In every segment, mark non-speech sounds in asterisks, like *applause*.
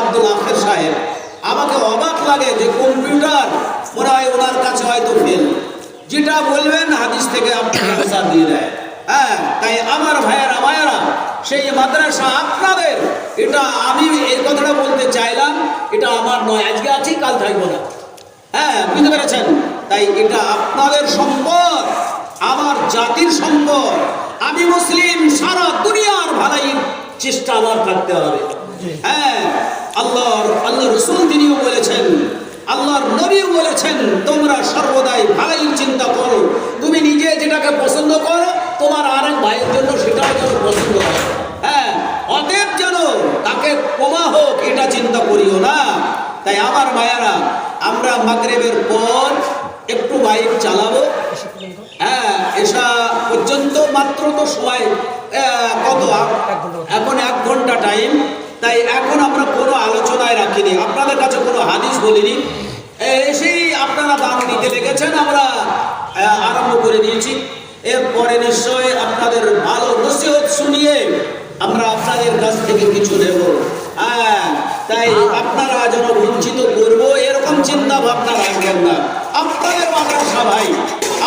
আব্দুল আখের সাহেব। আমাকে অবাক লাগে যে কম্পিউটার হয় ওনার কাছে হয়তো ফেল যেটা বলবেন হাদিস থেকে আপনাকে আনসার দিয়ে দেয়। হ্যাঁ তাই আমার ভাইয়েরা মায়েরা সেই মাদ্রাসা আপনাদের, এটা আমি এই কথাটা বলতে চাইলাম, এটা আমার নয়, আজকে আছি, কাল থাকব না। হ্যাঁ বুঝতে পেরেছেন? তাই এটা আপনাদের সম্পদ, আমার জাতির সম্পদ। আমি মুসলিম, সারা দুনিয়ার ভালাইয়ের চেষ্টা আমার থাকতে হবে। হ্যাঁ আল্লাহর আল্লাহ রসুল তিনিও বলেছেন, আল্লাহর নবীও বলেছেন, তোমরা সর্বদাই ভালাইয়ের চিন্তা করো। তুমি নিজে যেটাকে পছন্দ করো, তোমার আরেক ভাইয়ের জন্য সেটাও যেন পছন্দ হয়। হ্যাঁ অতএব যেন তাকে কমা হোক, এটা চিন্তা করিও না। তাই আমার মায়েরা আমরা মাগরেবের পর একটু বাইক চালাবো। হ্যাঁ এসা পর্যন্ত মাত্র তো সময় কত? এখন এক ঘণ্টা টাইম তাই এখন আমরা কোনো আলোচনায় রাখিনি। আপনাদের কাছে কোনো হাদিস বলিনি। এসেই আপনারা দাম নিতে লেগেছেন, আমরা আরম্ভ করে দিয়েছি। এরপরে নিশ্চয় আপনাদের ভালো নসিহত শুনিয়ে আমরা আপনাদের কাছ থেকে কিছু নেব। হ্যাঁ তাই আপনারা যেন বঞ্চিত করব, এরকম চিন্তা ভাবনা রাখবেন না। আপনাদের মাদ্রাসা ভাই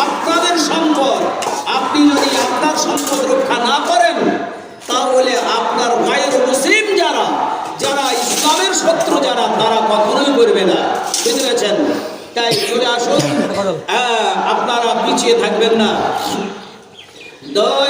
আপনাদের সম্পদ করবে না। বুঝতে পেরেছেন? তাই চলে আসুন। *laughs* হ্যাঁ আপনারা পিছিয়ে থাকবেন না। দয়ার